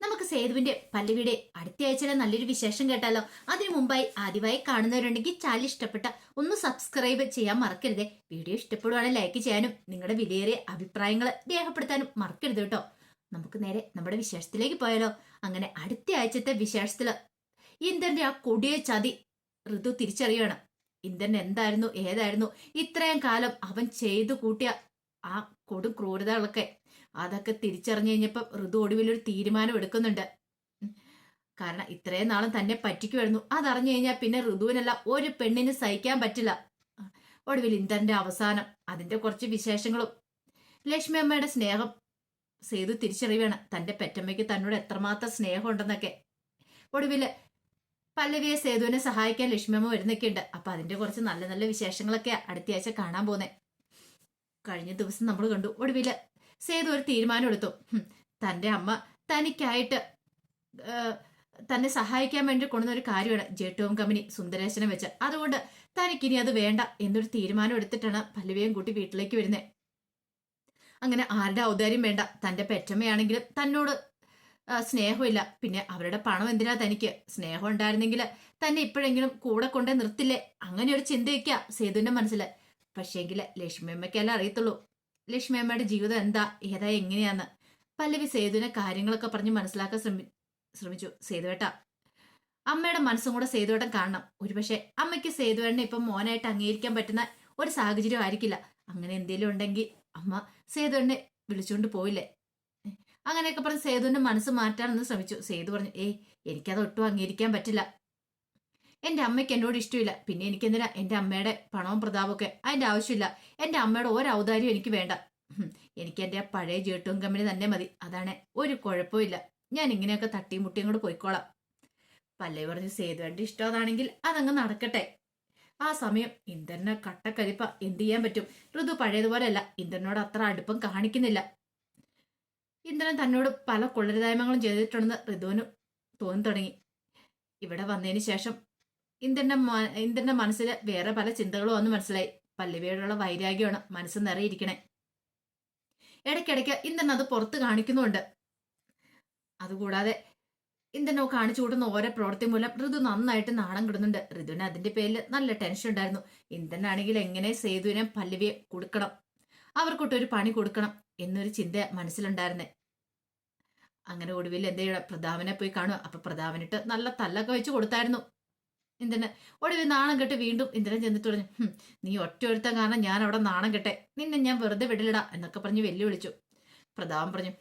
നമുക്ക് സേതുവിന്റെ പല്ലവിയുടെ അടുത്ത ആഴ്ചയിലെ നല്ലൊരു വിശേഷം കേട്ടാലോ? അതിനു മുമ്പായി ആദ്യമായി കാണുന്നവരുണ്ടെങ്കിൽ ചാനൽ ഇഷ്ടപ്പെട്ട ഒന്ന് സബ്സ്ക്രൈബ് ചെയ്യാൻ മറക്കരുതേ. വീഡിയോ ഇഷ്ടപ്പെടുവാണെങ്കിൽ ലൈക്ക് ചെയ്യാനും നിങ്ങളുടെ വിലയേറിയ അഭിപ്രായങ്ങൾ രേഖപ്പെടുത്താനും മറക്കരുത് കേട്ടോ. നമുക്ക് നേരെ നമ്മുടെ വിശേഷത്തിലേക്ക് പോയാലോ? അങ്ങനെ അടുത്ത ആഴ്ചത്തെ വിശേഷത്തിൽ ഇന്ദ്രന്റെ ആ കൊടിയ ചതി ഋതു തിരിച്ചറിയണം ഇന്ദ്രൻ എന്തായിരുന്നു ഏതായിരുന്നു ഇത്രയും കാലം അവൻ ചെയ്തു കൂട്ടിയ ആ കൊടും ക്രൂരതകളൊക്കെ അതൊക്കെ തിരിച്ചറിഞ്ഞു കഴിഞ്ഞപ്പോൾ ഋതു ഒടുവിൽ ഒരു തീരുമാനം എടുക്കുന്നുണ്ട്. കാരണം ഇത്രയും നാളും തന്നെ പറ്റിക്കുമായിരുന്നു. അതറിഞ്ഞു കഴിഞ്ഞാൽ പിന്നെ ഋതുവിനല്ല ഒരു പെണ്ണിന് സഹിക്കാൻ പറ്റില്ല. ഒടുവിൽ ഇന്ദ്രന്റെ അവസാനം അതിന്റെ കുറച്ച് വിശേഷങ്ങളും. ലക്ഷ്മി അമ്മയുടെ സ്നേഹം സേതു തിരിച്ചറിയുകയാണ് തന്റെ പെറ്റമ്മയ്ക്ക് തന്നോട് എത്രമാത്രം സ്നേഹം ഉണ്ടെന്നൊക്കെ ഒടുവിൽ പല്ലവിയെ സേതുവിനെ സഹായിക്കാൻ ലക്ഷ്മിയമ്മ വരുന്നൊക്കെ ഉണ്ട് അപ്പൊ അതിന്റെ കുറച്ച് നല്ല നല്ല വിശേഷങ്ങളൊക്കെ അടുത്തയാഴ്ച കാണാൻ പോന്നെ. കഴിഞ്ഞ ദിവസം നമ്മൾ കണ്ടു. ഒടുവിൽ സേതു ഒരു തീരുമാനം എടുത്തു. ഹും, തന്റെ അമ്മ തനിക്കായിട്ട് തന്നെ സഹായിക്കാൻ വേണ്ടി കൊണ്ടുവന്ന ഒരു കാര്യമാണ് ജെട്ടോം കമ്പനി സുന്ദരേശനെ വെച്ച്. അതുകൊണ്ട് തനിക്കിനി അത് വേണ്ട എന്നൊരു തീരുമാനം എടുത്തിട്ടാണ് പല്ലവിയും കൂട്ടി വീട്ടിലേക്ക് വരുന്നത് അങ്ങനെ ആരുടെ ഔദാര്യം വേണ്ട. തന്റെ പെറ്റമ്മയാണെങ്കിലും തന്നോട് സ്നേഹമില്ല. പിന്നെ അവരുടെ പണം എന്തിനാ തനിക്ക്? സ്നേഹം ഉണ്ടായിരുന്നെങ്കിൽ തന്നെ ഇപ്പോഴെങ്കിലും കൂടെ കൊണ്ടേ നിർത്തില്ലേ? അങ്ങനെ ഒരു ചിന്തയൊക്കെയാ സേതുവിന്റെ മനസ്സിൽ പക്ഷേങ്കിൽ ലക്ഷ്മിയമ്മയ്ക്കല്ല അറിയത്തുള്ളൂ. ലക്ഷ്മിയമ്മയുടെ ജീവിതം എന്താ? ഏതാ? എങ്ങനെയാന്ന്? പല്ലവി സേതുവിനെ കാര്യങ്ങളൊക്കെ പറഞ്ഞ് മനസ്സിലാക്കാൻ ശ്രമി ശ്രമിച്ചു. സേതുവേട്ട അമ്മയുടെ മനസ്സും കൂടെ സേതുവേട്ടൻ കാണണം. ഒരുപക്ഷെ അമ്മയ്ക്ക് സേതുവേട്ടനെ ഇപ്പം മോനായിട്ട് അംഗീകരിക്കാൻ പറ്റുന്ന ഒരു സാഹചര്യം ആയിരിക്കില്ല. അങ്ങനെ എന്തെങ്കിലും ഉണ്ടെങ്കിൽ അമ്മ സേതുവേട്ടനെ വിളിച്ചുകൊണ്ട് പോയില്ലേ അങ്ങനെയൊക്കെ പറഞ്ഞ് സേതുവിന്റെ മനസ്സ് മാറ്റാനൊന്ന് ശ്രമിച്ചു. സേതു പറഞ്ഞു ഏയ് എനിക്കത് ഒട്ടും അംഗീകരിക്കാൻ പറ്റില്ല. എന്റെ അമ്മയ്ക്ക് എന്നോട് ഇഷ്ടമില്ല. പിന്നെ എനിക്കെന്തിനാ എന്റെ അമ്മയുടെ പണവും പ്രതാപമൊക്കെ? അതിന്റെ ആവശ്യമില്ല. എന്റെ അമ്മയുടെ ഒരു ഔദാര്യം എനിക്ക് വേണ്ട. എനിക്ക് എന്റെ ആ പഴയ ജേട്ടും കമ്പനി തന്നെ മതി. അതാണ്. ഒരു കുഴപ്പമില്ല ഞാൻ ഇങ്ങനെയൊക്കെ തട്ടിയും മുട്ടിയും കൂടെ പോയിക്കോളാം. പല്ലേ പറഞ്ഞ് സേതുവേണ്ട ഇഷ്ടം അതാണെങ്കിൽ അതങ്ങ് നടക്കട്ടെ. ആ സമയം ഇന്ദ്രനെ കട്ടക്കരിപ്പ എന്ത് ചെയ്യാൻ പറ്റും? ഋതു പഴയതുപോലെയല്ല. ഇന്ദ്രനോട് അത്ര അടുപ്പം കാണിക്കുന്നില്ല. ഇന്ദ്രൻ തന്നോട് പല കൊള്ളരുതായ്മകളും ചെയ്തിട്ടുണ്ടെന്ന് ഋതുവിന് തോന്നി തുടങ്ങി ഇവിടെ വന്നതിന് ശേഷം ഇന്ദ്രന്റെ ഇന്ദ്രന്റെ മനസ്സിൽ വേറെ പല ചിന്തകളും ഒന്നും മനസ്സിലായി. പല്ലവിയോടുള്ള വൈരാഗ്യമാണ് മനസ്സ് നിറയിരിക്കണേ. ഇടയ്ക്കിടയ്ക്ക് ഇന്ദ്രൻ അത് പുറത്ത് കാണിക്കുന്നുണ്ട്. അതുകൂടാതെ ഇന്ദ്രനോ കാണിച്ചു കൂട്ടുന്ന ഓരോ പ്രവൃത്തി മൂലം ഋതു നന്നായിട്ട് നാണം കിടുന്നുണ്ട്. ഋതുവിന് അതിന്റെ പേരിൽ നല്ല ടെൻഷൻ ഉണ്ടായിരുന്നു. ഇന്ദ്രനാണെങ്കിൽ എങ്ങനെ സേതുവിനെ പല്ലവിയെ കൊടുക്കണം? അവർക്കൊട്ടൊരു പണി കൊടുക്കണം എന്നൊരു ചിന്ത മനസ്സിലുണ്ടായിരുന്നേ. അങ്ങനെ ഒടുവിൽ എന്ത് പ്രതാപനെ പോയി കാണും അപ്പൊ പ്രതാപനിട്ട് നല്ല തല്ലൊക്കെ വെച്ച് കൊടുത്തായിരുന്നു. ഇന്ദ്രന്. ഒടുവിൽ നാണം കെട്ട് വീണ്ടും ഇന്ദ്രൻ ചെന്നിട്ട് പറഞ്ഞു നീ ഒറ്റ ഒരുത്തൻ കാരണം ഞാൻ അവിടെ നാണം കെട്ടെ. നിന്നെ ഞാൻ വെറുതെ വിടലിടാ എന്നൊക്കെ പറഞ്ഞ് വെല്ലുവിളിച്ചു. പ്രതാപം പറഞ്ഞു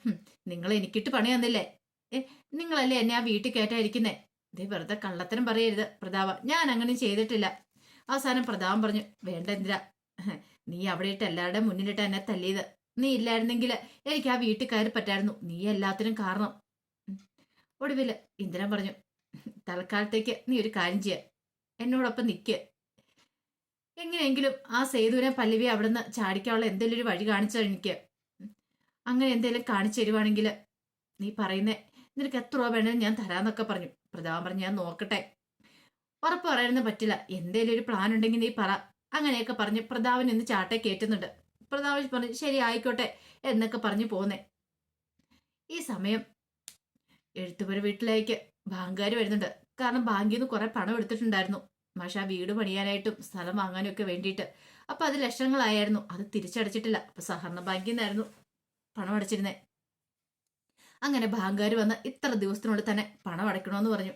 നിങ്ങൾ എനിക്കിട്ട് പണി തന്നില്ലേ? നിങ്ങളല്ലേ എന്നെ ആ വീട്ടിൽ കയറ്റായിരിക്കുന്നേ ഇതേ വെറുതെ കള്ളത്തരം പറയരുത് പ്രതാപ ഞാൻ അങ്ങനെ ചെയ്തിട്ടില്ല. അവസാനം പ്രതാപം പറഞ്ഞു വേണ്ട ഇന്ദ്ര നീ അവിടെ ഇട്ട് എല്ലാവരുടെയും മുന്നിലിട്ട് എന്നെ തല്ലിയത്. നീ ഇല്ലായിരുന്നെങ്കിൽ എനിക്ക് ആ വീട്ടിൽ കയറി പറ്റായിരുന്നു. നീ എല്ലാത്തിനും കാരണം. ഒടുവിൽ ഇന്ദ്രൻ പറഞ്ഞു തൽക്കാലത്തേക്ക് നീ ഒരു കാര്യം ചെയ്യ. എന്നോടൊപ്പം നിൽക്ക് എങ്ങനെയെങ്കിലും ആ സേതുവിനെ പല്ലവി അവിടുന്ന് ചാടിക്കാനുള്ള എന്തെങ്കിലും ഒരു വഴി കാണിച്ചു എനിക്ക്. അങ്ങനെ എന്തെങ്കിലും കാണിച്ചു തരുവാണെങ്കിൽ നീ പറയുന്നേ നിനക്ക് എത്ര രൂപ വേണമെങ്കിലും ഞാൻ തരാമെന്നൊക്കെ പറഞ്ഞു. പ്രതാപം പറഞ്ഞു ഞാൻ നോക്കട്ടെ. ഉറപ്പ് പറയാനൊന്നും പറ്റില്ല. എന്തെങ്കിലും ഒരു പ്ലാൻ ഉണ്ടെങ്കിൽ നീ പറ. അങ്ങനെയൊക്കെ പറഞ്ഞ് പ്രതാപൻ ഇന്ന് ചാട്ടെ കയറ്റുന്നുണ്ട് പ്രതാപൻ പറഞ്ഞു ശരി ആയിക്കോട്ടെ എന്നൊക്കെ പറഞ്ഞു പോന്നേ. ഈ സമയം എഴുത്തുപുര വീട്ടിലേക്ക് ബാങ്കുകാർ വരുന്നുണ്ട്. കാരണം ബാങ്കിൽ നിന്ന് കുറെ പണം എടുത്തിട്ടുണ്ടായിരുന്നു. ആ വീട് പണിയാനായിട്ടും സ്ഥലം വാങ്ങാനും ഒക്കെ വേണ്ടിയിട്ട്. അപ്പൊ അത് ലക്ഷങ്ങളായിരുന്നു അത് തിരിച്ചടച്ചിട്ടില്ല. അപ്പൊ സഹകരണ ബാങ്കിൽ നിന്നായിരുന്നു പണം അടച്ചിരുന്നേ. അങ്ങനെ ബാങ്കുകാർ വന്ന് ഇത്ര ദിവസത്തിനുള്ളിൽ തന്നെ പണം അടയ്ക്കണമെന്ന് പറഞ്ഞു.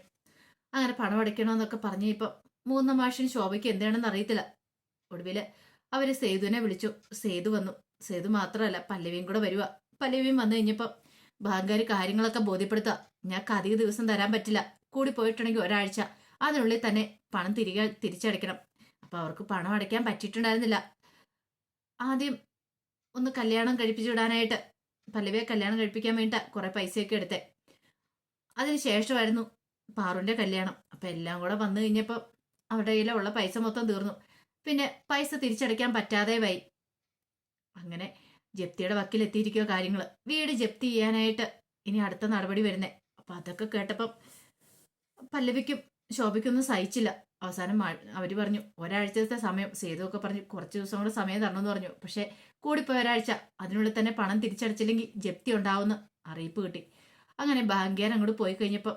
അങ്ങനെ പണം അടയ്ക്കണമെന്നൊക്കെ പറഞ്ഞു ഇപ്പം മൂന്ന മാഷിന് ശോഭയ്ക്ക് എന്താണെന്ന് അറിയത്തില്ല. ഒടുവിൽ അവർ സേതുവിനെ വിളിച്ചു. സേതു വന്നു. സേതു മാത്രമല്ല പല്ലവിയും കൂടെ വരുക പല്ലവിയും വന്നു കഴിഞ്ഞപ്പോൾ ബാങ്കുകാർ കാര്യങ്ങളൊക്കെ ബോധ്യപ്പെടുത്തുക ഞങ്ങൾക്ക് അധിക ദിവസം തരാൻ പറ്റില്ല. കൂടി പോയിട്ടുണ്ടെങ്കിൽ ഒരാഴ്ച. അതിനുള്ളിൽ തന്നെ പണം തിരികെ തിരിച്ചടയ്ക്കണം. അപ്പോൾ അവർക്ക് പണം അടയ്ക്കാൻ പറ്റിയിട്ടുണ്ടായിരുന്നില്ല. ആദ്യം ഒന്ന് കല്യാണം കഴിപ്പിച്ചു വിടാനായിട്ട് പല്ലവിയെ കല്യാണം കഴിപ്പിക്കാൻ വേണ്ടിയിട്ട് കുറേ പൈസയൊക്കെ എടുത്തേ. അതിനുശേഷമായിരുന്നു പാറുവിന്റെ കല്യാണം. അപ്പൊ എല്ലാം കൂടെ വന്നു കഴിഞ്ഞപ്പോൾ അവരുടെ കയ്യിലുള്ള പൈസ മൊത്തം തീർന്നു. പിന്നെ പൈസ തിരിച്ചടയ്ക്കാൻ പറ്റാതെ വൈ അങ്ങനെ ജപ്തിയുടെ വക്കിലെത്തിയിരിക്കുക കാര്യങ്ങൾ വീട് ജപ്തി ചെയ്യാനായിട്ട് ഇനി അടുത്ത നടപടി വരുന്നേ. അപ്പൊ അതൊക്കെ കേട്ടപ്പം പല്ലവിക്കും ശോഭയ്ക്കൊന്നും സഹിച്ചില്ല. അവസാനം അവർ പറഞ്ഞു ഒരാഴ്ചത്തെ സമയം സേതുവൊക്കെ പറഞ്ഞു കുറച്ച് ദിവസം കൂടെ സമയം തരണമെന്ന് പറഞ്ഞു. പക്ഷെ കൂടിപ്പോയ ഒരാഴ്ച അതിനുള്ളിൽ തന്നെ പണം തിരിച്ചടച്ചില്ലെങ്കിൽ ജപ്തി ഉണ്ടാവുന്ന അറിയിപ്പ് കിട്ടി. അങ്ങനെ ബാങ്കുകാരൻ അങ്ങോട്ട് പോയി കഴിഞ്ഞപ്പോൾ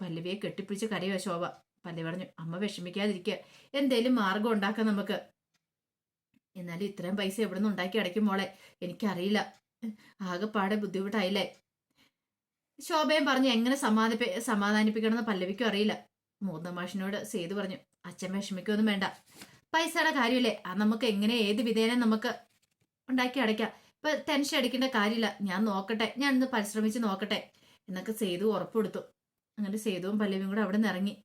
പല്ലവിയെ കെട്ടിപ്പിടിച്ച് കരയോ ശോഭ? പല്ലവി പറഞ്ഞു അമ്മ വിഷമിക്കാതിരിക്കുക. എന്തേലും മാർഗം ഉണ്ടാക്കാം നമുക്ക്. എന്നാലും ഇത്രയും പൈസ എവിടെ നിന്ന് ഉണ്ടാക്കി അടയ്ക്കും മോളെ? എനിക്കറിയില്ല. ആകെപ്പാടെ ബുദ്ധിമുട്ടായില്ലേ? ശോഭയും പറഞ്ഞു എങ്ങനെ സമാധിപ്പി സമാധാനിപ്പിക്കണമെന്ന് പല്ലവിക്കും അറിയില്ല. മൂന്നാം മാഷിനോട് സേതു പറഞ്ഞു അച്ഛൻ വിഷമിക്കൊന്നും വേണ്ട. പൈസയുടെ കാര്യമില്ലേ? അത് നമുക്ക് എങ്ങനെ ഏത് വിധേന നമുക്ക് ഉണ്ടാക്കി അടയ്ക്കാം? ഇപ്പൊ ടെൻഷൻ അടിക്കേണ്ട കാര്യമില്ല. ഞാൻ നോക്കട്ടെ. ഞാൻ ഇന്ന് പരിശ്രമിച്ച് നോക്കട്ടെ. എന്നൊക്കെ സേതു ഉറപ്പ് കൊടുത്തു. അങ്ങനെ സേതുവും പല്ലവിയും കൂടെ അവിടെ നിന്ന് ഇറങ്ങി.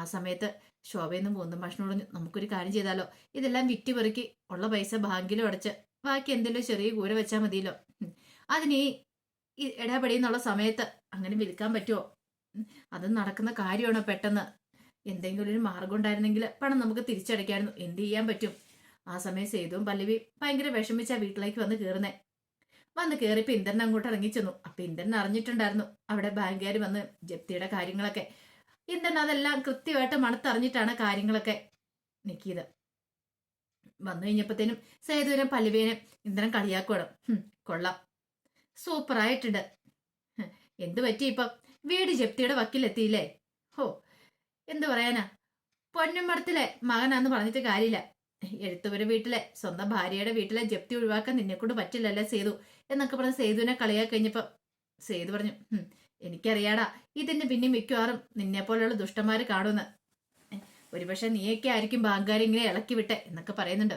ആ സമയത്ത് ശോഭയെന്നും ഭക്ഷണം പറഞ്ഞു, നമുക്കൊരു കാര്യം ചെയ്താലോ? ഇതെല്ലാം വിറ്റ് പെറുക്കി ഉള്ള പൈസ ബാങ്കിലും അടച്ച് ബാക്കി എന്തെങ്കിലും ചെറിയ കൂര വെച്ചാൽ മതിയല്ലോ. അതിന് ഈ ഇടപെടിയെന്നുള്ള സമയത്ത് അങ്ങനെ വിൽക്കാൻ പറ്റുമോ. അത് നടക്കുന്ന കാര്യമാണോ പെട്ടെന്ന്? എന്തെങ്കിലും ഒരു മാർഗം ഉണ്ടായിരുന്നെങ്കിൽ പണം നമുക്ക് തിരിച്ചടയ്ക്കായിരുന്നു. എന്ത് ചെയ്യാൻ പറ്റും? ആ സമയം സേതുവും പല്ലവി ഭയങ്കര വിഷമിച്ചാ വീട്ടിലേക്ക് വന്ന് കയറുന്നേ വന്ന് കയറിയപ്പോൾ ഇന്ദ്രൻ അങ്ങോട്ട് ഇറങ്ങി ചെന്നു. അപ്പൊ ഇന്ദ്രൻ അറിഞ്ഞിട്ടുണ്ടായിരുന്നു അവിടെ ബാങ്കുകാർ വന്ന് ജപ്തിയുടെ കാര്യങ്ങളൊക്കെ. ഇന്ദ്രൻ അതെല്ലാം കൃത്യമായിട്ട് മണത്തറിഞ്ഞിട്ടാണ് കാര്യങ്ങളൊക്കെ നിക്കിയത്. വന്നു കഴിഞ്ഞപ്പോഴത്തേനും സേതുവിനെ പല്ലവിനെ ഇന്ദ്രൻ കളിയാക്കണം കൊള്ളാം. സൂപ്പർ ആയിട്ടുണ്ട്. എന്തു പറ്റി ഇപ്പം? വീട് ജപ്തിയുടെ വക്കിലെത്തിയില്ലേ? ഹോ എന്തു പറയാനാ? പൊന്നുമടത്തിലെ മകനാന്ന് പറഞ്ഞിട്ട് കാര്യമില്ല. എഴുത്തുപുര വീട്ടിലെ സ്വന്തം ഭാര്യയുടെ വീട്ടിലെ ജപ്തി ഒഴിവാക്കാൻ നിന്നെക്കൊണ്ട് പറ്റില്ലല്ലേ സേതു? എന്നൊക്കെ പറഞ്ഞ് സേതുവിനെ കളിയാക്കി കഴിഞ്ഞപ്പോൾ സേതു പറഞ്ഞു "ഹും, എനിക്കറിയാടാ ഇതിന് പിന്നെ മിക്കവാറും നിന്നെ പോലെയുള്ള ദുഷ്ടന്മാര് കാണുമെന്ന് ഒരുപക്ഷെ നീയൊക്കെ ആയിരിക്കും ബാങ്കുകാരെ ഇങ്ങനെ ഇളക്കി വിട്ടെ എന്നൊക്കെ പറയുന്നുണ്ട്.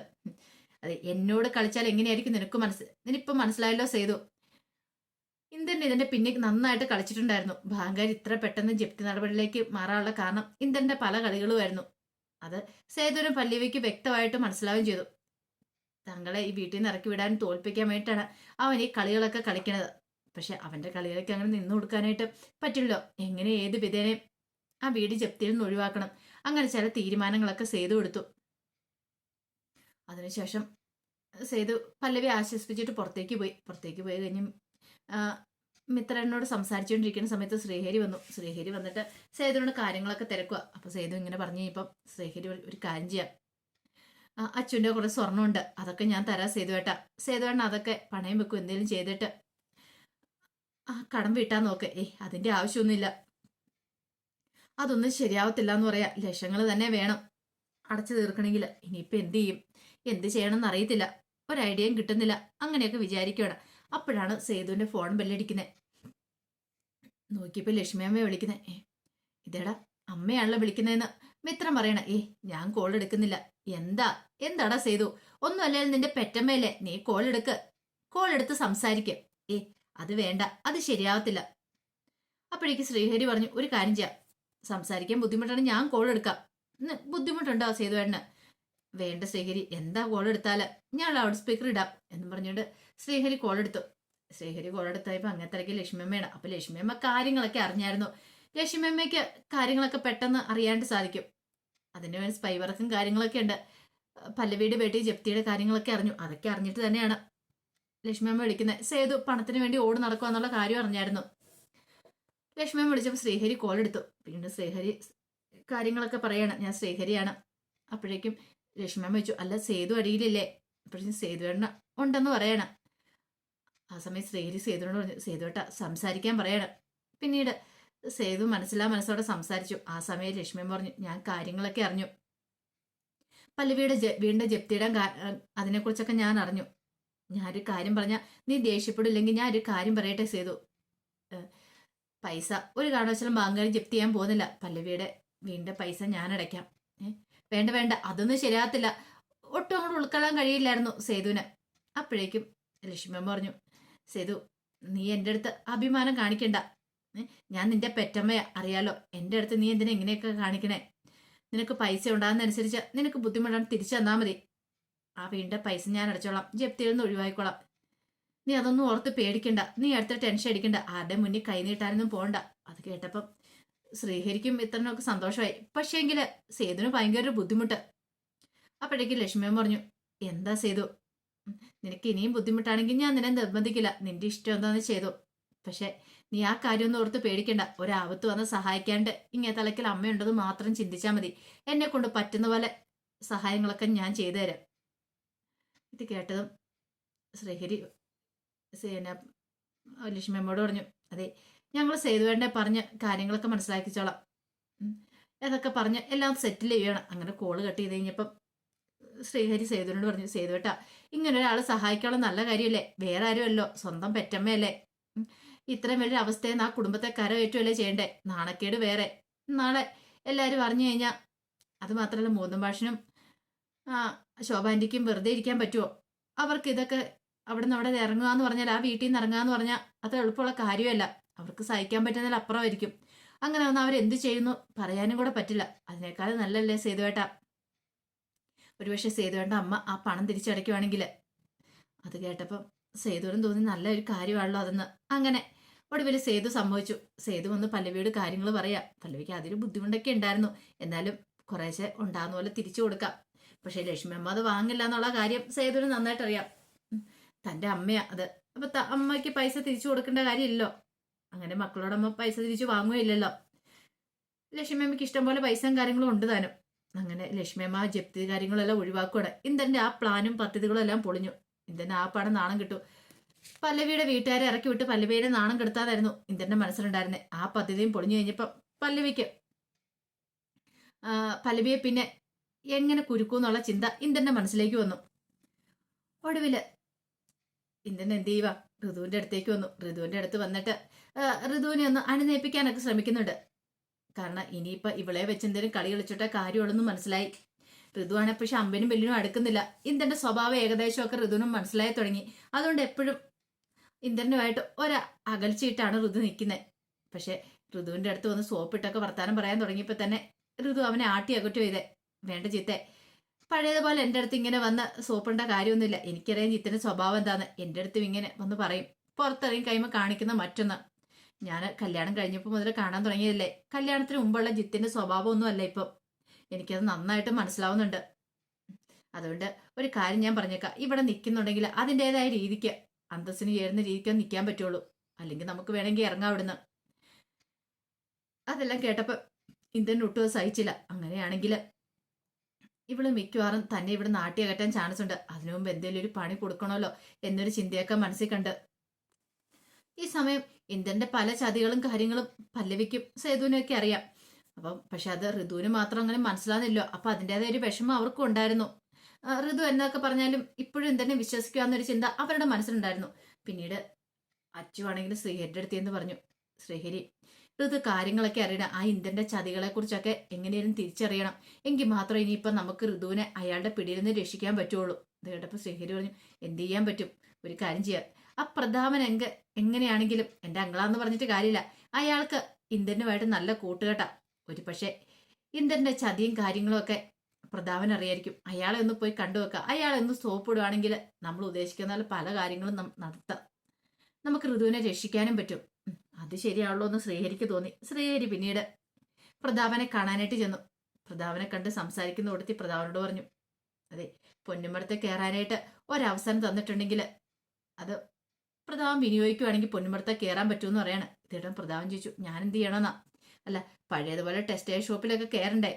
അതെ എന്നോട് കളിച്ചാൽ എങ്ങനെയായിരിക്കും നിനക്ക് മനസ്സ്? നിനിപ്പം മനസ്സിലായല്ലോ ചെയ്തു ഇന്ദൻ ഇതിന്റെ പിന്നെ നന്നായിട്ട് കളിച്ചിട്ടുണ്ടായിരുന്നു. ബാങ്കാർ ഇത്ര പെട്ടെന്ന് ജപ്തി നടപടിയിലേക്ക് മാറാനുള്ള കാരണം ഇന്ദ്രന്റെ പല കളികളുമായിരുന്നു. അത് സേതുവിനും പല്ലവിക്ക് വ്യക്തമായിട്ട് മനസ്സിലാവുകയും ചെയ്തു. തങ്ങളെ ഈ വീട്ടിൽ നിന്ന് ഇറക്കി വിടാൻ തോൽപ്പിക്കാൻ വേണ്ടിയിട്ടാണ് അവൻ ഈ കളികളൊക്കെ കളിക്കണത്. പക്ഷെ അവന്റെ കളികളൊക്കെ അങ്ങനെ നിന്നു കൊടുക്കാനായിട്ട് പറ്റില്ലല്ലോ. എങ്ങനെ ഏത് വിധേനെ ആ വീട് ജപ്തിയിൽ നിന്ന് ഒഴിവാക്കണം. അങ്ങനെ ചില തീരുമാനങ്ങളൊക്കെ ചെയ്തു കൊടുത്തു അതിനുശേഷം സേതു പല്ലവി ആശ്വസിപ്പിച്ചിട്ട് പുറത്തേക്ക് പോയി. പുറത്തേക്ക് പോയി കഴിഞ്ഞ് മിത്രനോട് സംസാരിച്ചുകൊണ്ടിരിക്കുന്ന സമയത്ത് ശ്രീഹരി വന്നു. ശ്രീഹരി വന്നിട്ട് സേതുവിനോട് കാര്യങ്ങളൊക്കെ തിരക്കുക. അപ്പൊ സേതു ഇങ്ങനെ പറഞ്ഞു ഇപ്പം ശ്രീഹരി ഒരു കാര്യം ചെയ്യാം. അച്ഛന്റെ കുറെ സ്വർണമുണ്ട്. അതൊക്കെ ഞാൻ തരാം സേതുവേട്ട. സേതുവേട്ടൻ അതൊക്കെ പണയം വെക്കും. എന്തെങ്കിലും ചെയ്തിട്ട് ആ കടം വീട്ടാൻ നോക്ക്. ഏയ് അതിന്റെ ആവശ്യമൊന്നുമില്ല. അതൊന്നും ശരിയാവത്തില്ല എന്ന് പറയാ. ലക്ഷങ്ങൾ തന്നെ വേണം. അടച്ചു തീർക്കണമെങ്കിൽ. ഇനിയിപ്പോൾ എന്ത് ചെയ്യും? എന്ത് ചെയ്യണമെന്ന് അറിയത്തില്ല. ഒരു ഐഡിയയും കിട്ടുന്നില്ല. അങ്ങനെയൊക്കെ വിചാരിക്കുകയാണ് അപ്പോഴാണ് സേതുവിന്റെ ഫോൺ ബെല്ലടിക്കുന്നത് നോക്കിയപ്പോൾ ലക്ഷ്മിയമ്മയെ വിളിക്കുന്നത് ഏ ഇതേടാ അമ്മയാണല്ലോ വിളിക്കുന്നതെന്ന്. മിത്രം പറയണ ഏ ഞാൻ കോൾ എടുക്കുന്നില്ല. എന്താ? എന്താടാ സേതു? ഒന്നുമല്ലേ നിന്റെ പെറ്റമ്മയല്ലേ? നീ കോൾ എടുക്ക്. കോൾ എടുത്ത് സംസാരിക്കും. ഏ അത് വേണ്ട അത് ശരിയാവത്തില്ല. അപ്പോഴേക്ക് ശ്രീഹരി പറഞ്ഞു ഒരു കാര്യം ചെയ്യാം. സംസാരിക്കാൻ ബുദ്ധിമുട്ടാണ് ഞാൻ കോൾ എടുക്കാം. ബുദ്ധിമുട്ടുണ്ടോ സേതുവേട്ടന്? വേണ്ട ശ്രീഹരി എന്താ കോൾ എടുത്താൽ? ഞാൻ ലൗഡ് സ്പീക്കർ ഇടാം എന്ന് പറഞ്ഞുകൊണ്ട് ശ്രീഹരി കോൾ എടുത്തു. ശ്രീഹരി കോൾ എടുത്തായപ്പോൾ അങ്ങനത്തെ ലക്ഷ്മിയമ്മയാണ്. അപ്പൊ ലക്ഷ്മിയമ്മ കാര്യങ്ങളൊക്കെ അറിഞ്ഞായിരുന്നു. ലക്ഷ്മിയമ്മയ്ക്ക് കാര്യങ്ങളൊക്കെ പെട്ടെന്ന് അറിയാണ്ട് സാധിക്കും. അതിന് വേണ്ടി സ്പൈ വർക്കും കാര്യങ്ങളൊക്കെ ഉണ്ട്. പല്ലവീട് വീട്ടിൽ ജപ്തിയുടെ കാര്യങ്ങളൊക്കെ അറിഞ്ഞു. അതൊക്കെ അറിഞ്ഞിട്ട് തന്നെയാണ്. ലക്ഷ്മിയമ്മ വിളിക്കുന്നത് സേതു പണത്തിന് വേണ്ടി ഓട് നടക്കുക എന്നുള്ള കാര്യം അറിഞ്ഞായിരുന്നു. ലക്ഷ്മിയമ്മ വിളിച്ചപ്പോൾ ശ്രീഹരി കോൾ എടുത്തു. പിന്നീട് ശ്രീഹരി കാര്യങ്ങളൊക്കെ പറയാണ്. ഞാൻ ശ്രീഹരിയാണ്. അപ്പോഴേക്കും ലക്ഷ്മിയമ്മ വെച്ചു അല്ല സേതു അടിയിലില്ലേ? അപ്പോഴേക്കും സേതുവേണ്ണ ഉണ്ടെന്ന് പറയണം. ആ സമയം ശ്രീഹരി സേതുവിനോട് പറഞ്ഞു സേതുവേട്ട സംസാരിക്കാൻ പറയണം. പിന്നീട് സേതു മനസ്സിലാ മനസ്സോടെ സംസാരിച്ചു. ആ സമയം ലക്ഷ്മി പറഞ്ഞു ഞാൻ കാര്യങ്ങളൊക്കെ അറിഞ്ഞു. പല്ലവിയുടെ വീണ്ടും ജപ്തിയുടെ അതിനെക്കുറിച്ചൊക്കെ ഞാൻ അറിഞ്ഞു. ഞാനൊരു കാര്യം പറഞ്ഞ നീ ദേഷ്യപ്പെടില്ലെങ്കിൽ ഞാൻ ഒരു കാര്യം പറയട്ടെ സേതു. പൈസ ഒരു കാരണവശാലും ബാങ്കുകാരി ജപ്തി ചെയ്യാൻ പോകുന്നില്ല. പല്ലവിയുടെ വീണ്ട പൈസ ഞാൻ അടയ്ക്കാം. വേണ്ട വേണ്ട അതൊന്നും ശരിയാകത്തില്ല. ഒട്ടും അങ്ങോട്ട് ഉൾക്കൊള്ളാൻ കഴിയില്ലായിരുന്നു സേതുവിന്. അപ്പോഴേക്കും ലക്ഷ്മി പറഞ്ഞു സേതു നീ എന്റെ അടുത്ത് അഭിമാനം കാണിക്കണ്ട. ഞാൻ നിന്റെ പെറ്റമ്മയെ അറിയാലോ. എന്റെ അടുത്ത് നീ എന്തിനാ ഇങ്ങനെയൊക്കെ കാണിക്കണേ? നിനക്ക് പൈസ ഉണ്ടാകുന്നതനുസരിച്ച് നിനക്ക് ബുദ്ധിമുട്ടാണ് തിരിച്ചു തന്നാൽ മതി. ആ വീണ്ട പൈസ ഞാൻ അടച്ചോളാം. ജപ്തിയിൽ നിന്ന് ഒഴിവായിക്കോളാം. നീ അതൊന്നും ഓർത്ത് പേടിക്കണ്ട. നീ അടുത്ത ടെൻഷൻ അടിക്കണ്ട. ആരുടെ മുന്നിൽ കൈനീട്ടാനൊന്നും പോകണ്ട. അത് കേട്ടപ്പം ശ്രീഹരിക്കും ഇത്രനൊക്കെ സന്തോഷമായി. പക്ഷേങ്കിൽ സേതുവിന് ഭയങ്കര ഒരു ബുദ്ധിമുട്ട്. അപ്പോഴേക്കും ലക്ഷ്മിയൻ പറഞ്ഞു എന്താ സേതു? നിനക്ക് ഇനിയും ബുദ്ധിമുട്ടാണെങ്കിൽ ഞാൻ നിന്നെ നിർബന്ധിക്കില്ല. നിന്റെ ഇഷ്ടം എന്താണെന്ന് ചെയ്തു പക്ഷേ നീ ആ കാര്യമൊന്നും ഓർത്ത് പേടിക്കണ്ട. ഒരാപത്ത് വന്ന് സഹായിക്കാണ്ട് ഇങ്ങനെ തലക്കിൽ അമ്മയുണ്ടെന്ന് മാത്രം ചിന്തിച്ചാൽ മതി. എന്നെ കൊണ്ട് പറ്റുന്ന പോലെ സഹായങ്ങളൊക്കെ ഞാൻ ചെയ്തു തരാം. ഇത് കേട്ടതും ശ്രീഹരി സേന ലക്ഷ്മിയമ്മോട് പറഞ്ഞു അതെ ഞങ്ങൾ സേതുവേണ്ട പറഞ്ഞ് കാര്യങ്ങളൊക്കെ മനസ്സിലാക്കിച്ചോളാം. എന്നൊക്കെ പറഞ്ഞ് എല്ലാം സെറ്റിൽ ചെയ്യണം. അങ്ങനെ കോൾ കട്ട് ചെയ്ത് കഴിഞ്ഞപ്പം ശ്രീഹരി സേതുവിനോട് പറഞ്ഞു സേതുവേട്ടാ ഇങ്ങനെ ഒരാളെ സഹായിക്കാനുള്ള നല്ല കാര്യമല്ലേ? വേറെ ആരുമല്ലോ? സ്വന്തം പെറ്റമ്മയല്ലേ. ഇത്രയും വലിയ അവസ്ഥയിൽ നിന്ന് ആ കുടുംബത്തെ കരവേറ്റുമല്ലേ ചെയ്യണ്ടേ? നാണക്കേട് വേറെ. നാളെ എല്ലാവരും അറിഞ്ഞു കഴിഞ്ഞാൽ അത് മാത്രമല്ല മൂന്നും ഭാഷനും ആ ശോഭാന്റിക്കും വെറുതെ ഇരിക്കാൻ പറ്റുമോ അവർക്ക് ഇതൊക്കെ അവിടെ നിന്ന് അവിടെ ഇറങ്ങുക എന്ന് പറഞ്ഞാൽ ആ വീട്ടിൽ നിന്ന് ഇറങ്ങുക എന്ന് പറഞ്ഞാൽ അത് എളുപ്പമുള്ള കാര്യമല്ല. അവർക്ക് സഹിക്കാൻ പറ്റുന്നതിൽ അപ്പുറമായിരിക്കും. അങ്ങനെ വന്ന് അവരെന്ത് ചെയ്യുന്നു പറയാനും കൂടെ പറ്റില്ല. അതിനേക്കാളും നല്ലല്ലേ സേതുവേട്ട? ഒരുപക്ഷെ സേതുവേണ്ട അമ്മ ആ പണം തിരിച്ചടയ്ക്കുവാണെങ്കിൽ അത് കേട്ടപ്പം സേതുവിനും തോന്നി നല്ലൊരു കാര്യമാണല്ലോ അതെന്ന്. അങ്ങനെ ഒടുവിൽ സേതു സംഭവിച്ചു സേതു വന്ന് പല്ലവിയോട് കാര്യങ്ങൾ പറയാം. പല്ലവിക്ക് അതിൽ ബുദ്ധിമുട്ടൊക്കെ ഉണ്ടായിരുന്നു. എന്നാലും കുറേശ്ശെ ഉണ്ടാകുന്ന പോലെ തിരിച്ചു കൊടുക്കാം. പക്ഷേ ലക്ഷ്മി അമ്മ അത് വാങ്ങില്ല എന്നുള്ള കാര്യം സേതുവിന് നന്നായിട്ട് അറിയാം. തന്റെ അമ്മയാ അത്. അപ്പൊ അമ്മയ്ക്ക് പൈസ തിരിച്ചു കൊടുക്കേണ്ട കാര്യമില്ലല്ലോ അങ്ങനെ മക്കളോടമ്മ പൈസ തിരിച്ചു വാങ്ങുകയില്ലല്ലോ. ലക്ഷ്മി അമ്മയ്ക്ക് ഇഷ്ടം പോലെ പൈസയും കാര്യങ്ങളും ഉണ്ട് താനും. അങ്ങനെ ലക്ഷ്മി അമ്മ ജപ്തി കാര്യങ്ങളെല്ലാം ഒഴിവാക്കുകയാണ് ഇന്ദ്രന്റെ ആ പ്ലാനും പദ്ധതികളും എല്ലാം പൊളിഞ്ഞു. ഇന്ദ്രന്റെ ആ പാടം നാണം കിട്ടും. പല്ലവിയുടെ വീട്ടുകാരെ ഇറക്കി വിട്ട് പല്ലവിയുടെ നാണം കെടുത്താതായിരുന്നു ഇന്ദ്രന്റെ മനസ്സിലുണ്ടായിരുന്നത് ആ പദ്ധതിയും പൊളിഞ്ഞു കഴിഞ്ഞപ്പോൾ പല്ലവിക്ക് പല്ലവിയെ പിന്നെ എങ്ങനെ കുരുക്കൂന്നുള്ള ചിന്ത ഇന്ദ്രന്റെ മനസ്സിലേക്ക് വന്നു. ഒടുവിൽ ഇന്ദ്രൻ എന്ത് ചെയ്യുക ഋതുവിന്റെ അടുത്തേക്ക് വന്നു. ഋതുവിന്റെ അടുത്ത് വന്നിട്ട് ഋതുവിനെ ഒന്ന് അണിനേപ്പിക്കാനൊക്കെ ശ്രമിക്കുന്നുണ്ട്. കാരണം ഇനിയിപ്പൊ ഇവളെ വെച്ച് എന്തെങ്കിലും കളി കളിച്ചിട്ടേ കാര്യമുള്ളെന്ന് മനസ്സിലായി. ഋതുവാണ് പക്ഷെ അമ്പനും വെല്ലിനും അടുക്കുന്നില്ല. ഇന്ദ്രന്റെ സ്വഭാവം ഏകദേശമൊക്കെ ഋതുവിനും മനസ്സിലായി തുടങ്ങി. അതുകൊണ്ട് എപ്പോഴും ഇന്ദ്രനുമായിട്ട് ഒരു അകൽച്ചയിട്ടാണ് ഋതു നിൽക്കുന്നത് പക്ഷെ ഋതുവിന്റെ അടുത്ത് വന്ന് സോപ്പിട്ടൊക്കെ വർത്താനം പറയാൻ തുടങ്ങിയപ്പോൾ തന്നെ ഋതു അവനെ ആട്ടി അകറ്റു ചെയ്തേ വേണ്ട ചിത്തെ. പഴയതുപോലെ എന്റെ അടുത്ത് ഇങ്ങനെ വന്ന് സോപ്പിടേണ്ട കാര്യമൊന്നുമില്ല. എനിക്കറിയാം ചിത്തിന്റെ സ്വഭാവം എന്താന്ന്. എന്റെ അടുത്തും ഇങ്ങനെ വന്ന് പറയും. പുറത്തിറങ്ങി കഴിയുമ്പോൾ കാണിക്കുന്ന മറ്റൊന്ന്. ഞാൻ കല്യാണം കഴിഞ്ഞപ്പോൾ മുതൽ കാണാൻ തുടങ്ങിയതല്ലേ. കല്യാണത്തിന് മുമ്പുള്ള ജിത്തിന്റെ സ്വഭാവമൊന്നും അല്ല ഇപ്പം. എനിക്കത് നന്നായിട്ട് മനസ്സിലാവുന്നുണ്ട്. അതുകൊണ്ട് ഒരു കാര്യം ഞാൻ പറഞ്ഞേക്കാം. ഇവിടെ നിൽക്കുന്നുണ്ടെങ്കിൽ അതിന്റെതായ രീതിക്ക് അന്തസ്സിന് ചേരുന്ന രീതിക്ക് നിൽക്കാൻ പറ്റുള്ളൂ. അല്ലെങ്കിൽ നമുക്ക് വേണമെങ്കിൽ ഇറങ്ങാം അവിടുന്ന്. അതെല്ലാം കേട്ടപ്പോൾ ഇന്ത്യൻ ഒട്ടും സഹിച്ചില്ല. അങ്ങനെയാണെങ്കിൽ ഇവൾ മിക്കവാറും തന്നെ ഇവിടെ നാട്ടി അകറ്റാൻ ചാൻസ് ഉണ്ട്. അതിനു മുമ്പ് എന്തെങ്കിലും ഒരു പണി കൊടുക്കണമല്ലോ എന്നൊരു ചിന്തയൊക്കെ മനസ്സിൽ കണ്ട്. ഈ സമയം ഇന്ദ്രന്റെ പല ചതികളും കാര്യങ്ങളും പല്ലവിക്കും സേതുവിനൊക്കെ അറിയാം. അപ്പം പക്ഷെ അത് ഋതുവിന് മാത്രം അങ്ങനെ മനസ്സിലാകുന്നില്ലോ അപ്പൊ അതിന്റെതായ ഒരു വിഷമം അവർക്കും ഉണ്ടായിരുന്നു. ഋതു എന്നൊക്കെ പറഞ്ഞാലും ഇപ്പോഴും ഇന്ദ്രനെ വിശ്വസിക്കുക എന്നൊരു ചിന്ത അവരുടെ മനസ്സിലുണ്ടായിരുന്നു. പിന്നീട് അച്ചു ആണെങ്കിലും ശ്രീഹരിയുടെ അടുത്ത് എന്ന് പറഞ്ഞു ശ്രീഹരി ഋതു കാര്യങ്ങളൊക്കെ അറിയണം ആ ഇന്ദ്രന്റെ ചതികളെ കുറിച്ചൊക്കെ എങ്ങനെയും തിരിച്ചറിയണം. എങ്കിൽ മാത്രം ഇനിയിപ്പം നമുക്ക് ഋതുവിനെ അയാളുടെ പിടിയിൽ നിന്ന് രക്ഷിക്കാൻ പറ്റുള്ളൂ. ഇത് കേട്ടപ്പോൾ ശ്രീഹരി പറഞ്ഞു എന്ത് ചെയ്യാൻ പറ്റും? ഒരു കാര്യം ചെയ്യാം. ആ പ്രതാപൻ എങ്ക എങ്ങനെയാണെങ്കിലും എന്റെ അങ്കളാന്ന് പറഞ്ഞിട്ട് കാര്യമില്ല. അയാൾക്ക് ഇന്ദ്രനുമായിട്ട് നല്ല കൂട്ടുകെട്ടാ. ഒരു പക്ഷേ ഇന്ദ്രന്റെ ചതിയും കാര്യങ്ങളും ഒക്കെ പ്രതാപൻ അറിയായിരിക്കും. അയാളെ ഒന്ന് പോയി കണ്ടു വെക്കുക അയാളെ ഒന്ന് സോപ്പ് ഇടുവാണെങ്കിൽ നമ്മൾ ഉദ്ദേശിക്കുന്ന പല കാര്യങ്ങളും നടത്താം. നമുക്ക് ഋതുവിനെ രക്ഷിക്കാനും പറ്റും. അത് ശരിയാണല്ലോ എന്ന് ശ്രീഹരിക്ക് തോന്നി. ശ്രീഹരി പിന്നീട് പ്രതാപനെ കാണാനായിട്ട് ചെന്നു. പ്രതാപനെ കണ്ട് സംസാരിക്കുന്ന കൊടുത്തി പ്രതാപനോട് പറഞ്ഞു അതെ പൊന്നുമരത്തെ കയറാനായിട്ട് ഒരവസരം തന്നിട്ടുണ്ടെങ്കിൽ അത് പ്രതാപം വിനിയോഗിക്കുവാണെങ്കിൽ പൊന്നുമരത്തെ കയറാൻ പറ്റുമെന്ന് പറയാണ്. ഇതിടം പ്രതാപം ചോദിച്ചു ഞാൻ എന്ത് ചെയ്യണമെന്നാ? അല്ല പഴയതുപോലെ ടെക്സ്റ്റൈൽ ഷോപ്പിലൊക്കെ കയറണ്ടേ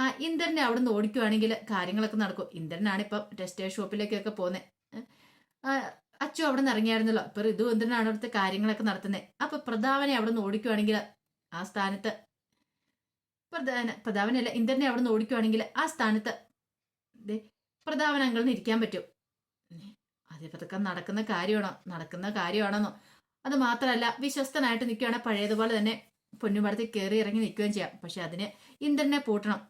ആ ഇന്ദ്രനെ അവിടെ നിന്ന് ഓടിക്കുവാണെങ്കിൽ കാര്യങ്ങളൊക്കെ നടക്കും. ഇന്ദ്രനാണ് ഇപ്പം ടെക്സ്റ്റൈൽ ഷോപ്പിലേക്കൊക്കെ പോകുന്നത് അച്ചു അവിടെ നിന്ന് ഇറങ്ങിയായിരുന്നല്ലോ. ഇപ്പൊ ഋതുവന്ദ്രനാണ് അവിടുത്തെ കാര്യങ്ങളൊക്കെ നടത്തുന്നത് അപ്പൊ പ്രതാപനെ അവിടെ നിന്ന് ഓടിക്കുവാണെങ്കിൽ ആ സ്ഥാനത്ത് പ്രധാന പ്രതാപനല്ല ഇന്ദ്രനെ അവിടെ നിന്ന് ഓടിക്കുവാണെങ്കിൽ ആ സ്ഥാനത്ത് പ്രതാപൻ അങ്കിളിന് ഇരിക്കാൻ പറ്റും. അതിപ്പതൊക്കെ നടക്കുന്ന കാര്യമാണോ? നടക്കുന്ന കാര്യമാണെന്നോ? അത് മാത്രമല്ല വിശ്വസ്തനായിട്ട് നിൽക്കുകയാണെങ്കിൽ പഴയതുപോലെ തന്നെ പൊന്നുമടത്തിൽ കയറി ഇറങ്ങി നിൽക്കുകയും ചെയ്യാം. പക്ഷെ അതിന് ഇന്ദ്രനെ പൂട്ടണം.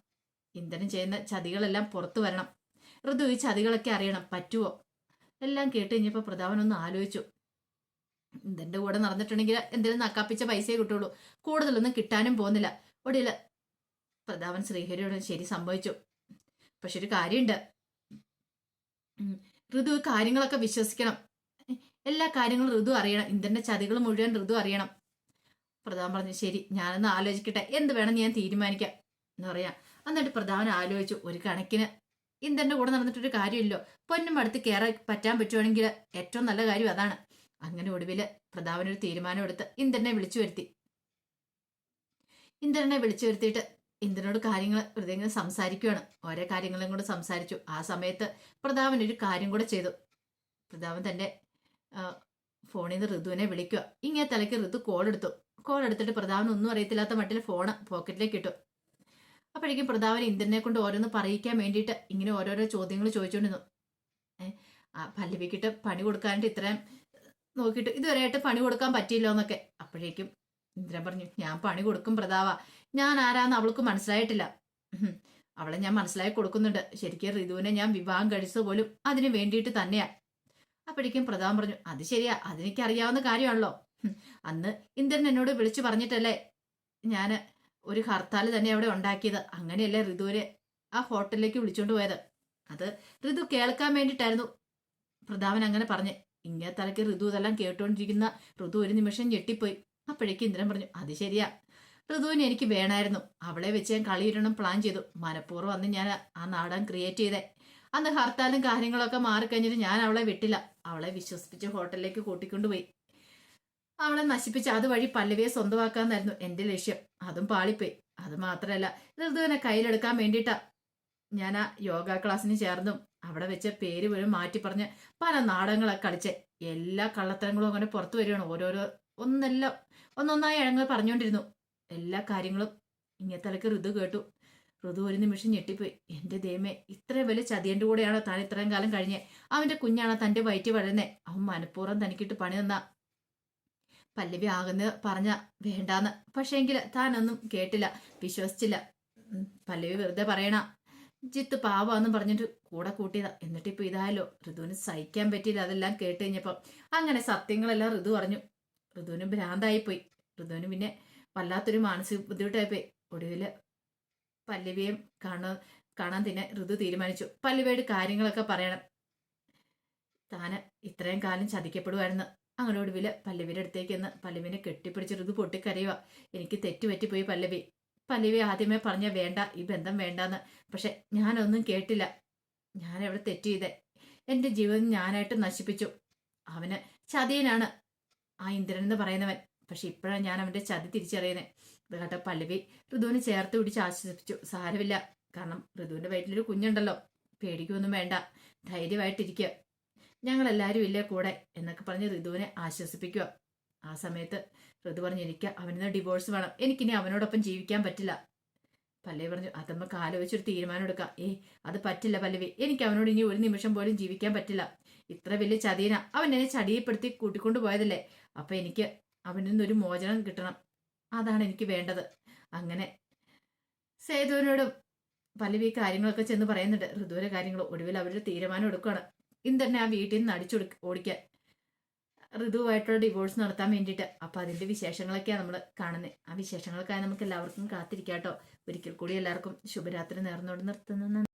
ഇന്ദ്രൻ ചെയ്യുന്ന ചതികളെല്ലാം പുറത്തു വരണം. ഋതു ഈ ചതികളൊക്കെ അറിയണം. പറ്റുമോ എല്ലാം കേട്ട് കഴിഞ്ഞപ്പോൾ പ്രതാപൻ ഒന്ന് ആലോചിച്ചു. ഇതിന്റെ കൂടെ നടന്നിട്ടുണ്ടെങ്കിൽ എന്തെങ്കിലും നക്കാപ്പിച്ച പൈസയെ കിട്ടുള്ളൂ. കൂടുതലൊന്നും കിട്ടാനും പോകുന്നില്ല. ഒടുവിൽ പ്രതാപൻ ശ്രീഹരിയോട് ശരി സംഭവിച്ചു. പക്ഷെ ഒരു കാര്യമുണ്ട്. ഋതു കാര്യങ്ങളൊക്കെ വിശ്വസിക്കണം. എല്ലാ കാര്യങ്ങളും ഋതു അറിയണം. ഇന്ദ്രന്റെ ചതികൾ മുഴുവൻ ഋതു അറിയണം. പ്രധാൻ പറഞ്ഞു ശരി ഞാനൊന്ന് ആലോചിക്കട്ടെ. എന്ത് വേണം ഞാൻ തീരുമാനിക്കാം. എന്ന് പറയാം. എന്നിട്ട് പ്രധാൻ ആലോചിച്ചു ഒരു കണക്കിന് ഇന്ദ്രന്റെ കൂടെ നടന്നിട്ടൊരു കാര്യമില്ലോ. പൊന്നും അടുത്ത് കയറാൻ പറ്റാൻ പറ്റുവാണെങ്കിൽ ഏറ്റവും നല്ല കാര്യം അതാണ്. അങ്ങനെ ഒടുവിൽ പ്രതാപൻ ഒരു തീരുമാനം എടുത്ത് ഇന്ദ്രനെ വിളിച്ചു വരുത്തി. ഇന്ദ്രനെ വിളിച്ചു വരുത്തിയിട്ട് ഇന്ദ്രനോട് കാര്യങ്ങൾ വെറുതെ സംസാരിക്കുകയാണ് ഓരോ കാര്യങ്ങളും കൂടെ സംസാരിച്ചു. ആ സമയത്ത് പ്രതാപൻ ഒരു കാര്യം കൂടെ ചെയ്തു. പ്രതാപൻ തന്റെ ഫോണിൽ നിന്ന് ഋതുവിനെ വിളിക്കുക. ഇങ്ങനെ തലയ്ക്ക് ഋതു കോൾ എടുത്തു. കോൾ എടുത്തിട്ട് പ്രതാപൻ ഒന്നും അറിയത്തില്ലാത്ത മട്ടിൽ ഫോൺ പോക്കറ്റിലേക്ക് ഇട്ടു. അപ്പോഴേക്കും പ്രതാപൻ ഇന്ദ്രനെ കൊണ്ട് ഓരോന്ന് പറയിക്കാൻ വേണ്ടിയിട്ട് ഇങ്ങനെ ഓരോരോ ചോദ്യങ്ങൾ ചോദിച്ചുകൊണ്ടിരുന്നു ആ പല്ലവിക്കിട്ട് പണി കൊടുക്കാനായിട്ട് ഇത്രയും നോക്കിയിട്ട് ഇതുവരെയായിട്ട് പണി കൊടുക്കാൻ പറ്റിയില്ലോ എന്നൊക്കെ അപ്പോഴേക്കും ഇന്ദ്രൻ പറഞ്ഞു ഞാൻ പണി കൊടുക്കും പ്രതാവ ഞാൻ ആരാന്ന് അവൾക്ക് മനസ്സിലായിട്ടില്ല. അവളെ ഞാൻ മനസ്സിലാക്കി കൊടുക്കുന്നുണ്ട്. ശരിക്കും ഋതുവിനെ ഞാൻ വിവാഹം കഴിച്ചത് പോലും അതിന് വേണ്ടിയിട്ട് തന്നെയാ. അപ്പോഴേക്കും പ്രതാപൻ പറഞ്ഞു അത് ശരിയാ. അതെനിക്ക് അറിയാവുന്ന കാര്യമാണല്ലോ അന്ന് ഇന്ദ്രൻ എന്നോട് വിളിച്ചു പറഞ്ഞിട്ടല്ലേ? ഞാൻ ഒരു ഹർത്താൽ തന്നെ അവിടെ ഉണ്ടാക്കിയത്. അങ്ങനെയല്ലേ ഋതുവിനെ ആ ഹോട്ടലിലേക്ക് വിളിച്ചുകൊണ്ട് പോയത്. അത് ഋതു കേൾക്കാൻ വേണ്ടിയിട്ടായിരുന്നു. പ്രതാപൻ അങ്ങനെ പറഞ്ഞ്. ഇങ്ങനെ തലയ്ക്ക് ഋതു ഇതെല്ലാം കേട്ടുകൊണ്ടിരിക്കുന്ന ഋതു ഒരു നിമിഷം ഞെട്ടിപ്പോയി. അപ്പോഴേക്ക് ഇന്ദ്രൻ പറഞ്ഞു അത് ശരിയാ. ഋതുവിനെ എനിക്ക് വേണമായിരുന്നു അവളെ വെച്ച് ഞാൻ കളിയിടണം പ്ലാൻ ചെയ്തു. മനഃപൂർവം അന്ന് ഞാൻ ആ നാടകം ക്രിയേറ്റ് ചെയ്തേ. അന്ന് ഹർത്താലും കാര്യങ്ങളൊക്കെ മാറിക്കഴിഞ്ഞിട്ട് ഞാൻ അവളെ വിട്ടില്ല. അവളെ വിശ്വസിപ്പിച്ച് ഹോട്ടലിലേക്ക് കൂട്ടിക്കൊണ്ടുപോയി. അവളെ നശിപ്പിച്ച് അതുവഴി പല്ലവിയെ സ്വന്തമാക്കാന്നായിരുന്നു എന്റെ ലക്ഷ്യം. അതും പാളിപ്പോയി. അത് മാത്രമല്ല ഋതുവിനെ കയ്യിലെടുക്കാൻ വേണ്ടിയിട്ടാ. ഞാൻ ആ യോഗ ക്ലാസ്സിന് ചേർന്നും. അവിടെ വെച്ച പേര് പോലും മാറ്റി പറഞ്ഞ് പല നാടകങ്ങളൊക്കെ കളിച്ച്. എല്ലാ കള്ളത്തരങ്ങളും അങ്ങനെ പുറത്തു വരികയാണ്. ഓരോരോ ഒന്നെല്ലാം ഒന്നൊന്നായി അഴങ്ങൾ പറഞ്ഞുകൊണ്ടിരുന്നു. എല്ലാ കാര്യങ്ങളും ഇങ്ങനത്തലക്ക് ഋതു കേട്ടു. ഋതു ഒരു നിമിഷം ഞെട്ടിപ്പോയി. എന്റെ ദൈവമേ ഇത്രയും വലിയ ചതിയന്റെ കൂടെയാണോ താൻ ഇത്രയും കാലം കഴിഞ്ഞ്? അവന്റെ കുഞ്ഞാണോ തന്റെ വയറ്റി വളരുന്നേ? അവൻ മനഃപൂർവം തനിക്കിട്ട് പണി തന്ന. പല്ലവി ആകുന്ന പറഞ്ഞ വേണ്ടാന്ന്. പക്ഷേങ്കിൽ താനൊന്നും കേട്ടില്ല വിശ്വസിച്ചില്ല. പല്ലവി വെറുതെ പറയണ ജിത്ത് പാവാന്നും പറഞ്ഞിട്ട് കൂടെ കൂട്ടിയതാ. എന്നിട്ട് ഇപ്പൊ ഇതായല്ലോ ഋതുവിന് സഹിക്കാൻ പറ്റിയില്ല അതെല്ലാം കേട്ട് കഴിഞ്ഞപ്പം. അങ്ങനെ സത്യങ്ങളെല്ലാം ഋതു പറഞ്ഞു. ഋതുവിന് ഭ്രാന്തായി പോയി ഋതുവിന് പിന്നെ വല്ലാത്തൊരു മാനസിക ബുദ്ധിമുട്ടായി പോയി ഒടുവിൽ പല്ലവിയെ കാണാൻ കാണാൻ തന്നെ ഋതു തീരുമാനിച്ചു. പല്ലവിയുടെ കാര്യങ്ങളൊക്കെ പറയണം. താന് ഇത്രയും കാലം ചതിക്കപ്പെടുമായിരുന്നു അങ്ങനെ ഒടുവിൽ പല്ലവിയുടെ അടുത്തേക്ക് എന്ന് പല്ലവിനെ കെട്ടിപ്പിടിച്ചിട്ട് ഋതു പൊട്ടിക്കരയുക എനിക്ക് തെറ്റുപറ്റിപ്പോയി പല്ലവി. പല്ലവി ആദ്യമേ പറഞ്ഞ വേണ്ട ഈ ബന്ധം വേണ്ടാന്ന്. പക്ഷെ ഞാനൊന്നും കേട്ടില്ല. ഞാൻ എവിടെ തെറ്റ് ചെയ്തേ. എന്റെ ജീവിതം ഞാനായിട്ട് നശിപ്പിച്ചു. അവന് ചതിയനാണ് ആ ഇന്ദ്രൻ എന്ന് പറയുന്നവൻ. പക്ഷെ ഇപ്പോഴാണ് ഞാൻ അവന്റെ ചതി തിരിച്ചറിയുന്നത് ഇത് കേട്ട പല്ലവി ഋതുവിനെ ചേർത്ത് പിടിച്ച് ആശ്വസിപ്പിച്ചു. സാരമില്ല. കാരണം ഋതുവിന്റെ വയറ്റിലൊരു കുഞ്ഞുണ്ടല്ലോ. പേടിക്കൊന്നും വേണ്ട. ധൈര്യമായിട്ടിരിക്കുക ഞങ്ങൾ എല്ലാവരും ഇല്ലേ കൂടെ എന്നൊക്കെ പറഞ്ഞ് ഋതുവിനെ ആശ്വസിപ്പിക്കുക ആ സമയത്ത് ഋതു പറഞ്ഞു എനിക്ക് അവനിന്ന് ഡിവോഴ്സ് വേണം. എനിക്കിനി അവനോടൊപ്പം ജീവിക്കാൻ പറ്റില്ല. പല്ലവി പറഞ്ഞു അത് നമുക്ക് ആലോചിച്ചൊരു തീരുമാനം എടുക്കാം. ഏ അത് പറ്റില്ല പല്ലവി. എനിക്ക് അവനോട് ഇനി ഒരു നിമിഷം പോലും ജീവിക്കാൻ പറ്റില്ല. ഇത്ര വലിയ ചതീന അവൻ എന്നെ ചടിയപ്പെടുത്തി കൂട്ടിക്കൊണ്ടു പോയതല്ലേ. അപ്പൊ എനിക്ക് അവനിൽ നിന്നൊരു മോചനം കിട്ടണം. അതാണ് എനിക്ക് വേണ്ടത്. അങ്ങനെ സേതുവിനോടും പല്ലവി കാര്യങ്ങളൊക്കെ ചെന്ന് പറയുന്നുണ്ട്. ഋതുവിന്റെ കാര്യങ്ങൾ ഒടുവിൽ അവരുടെ തീരുമാനം എടുക്കുകയാണ് ഇന്ന് തന്നെ ആ വീട്ടിൽ നിന്ന് അടിച്ചു ഓടിക്കാൻ ഋതുവായിട്ടുള്ള ഡിവോഴ്സ് നടത്താൻ വേണ്ടിയിട്ട്. അപ്പൊ അതിന്റെ വിശേഷങ്ങളൊക്കെയാണ് നമ്മൾ കാണുന്നത് ആ വിശേഷങ്ങൾക്കായി നമുക്ക് എല്ലാവർക്കും കാത്തിരിക്കാം കേട്ടോ ഒരിക്കൽ കൂടി എല്ലാവർക്കും ശുഭരാത്രി നേർന്നുകൊണ്ട് നിർത്തുന്നു.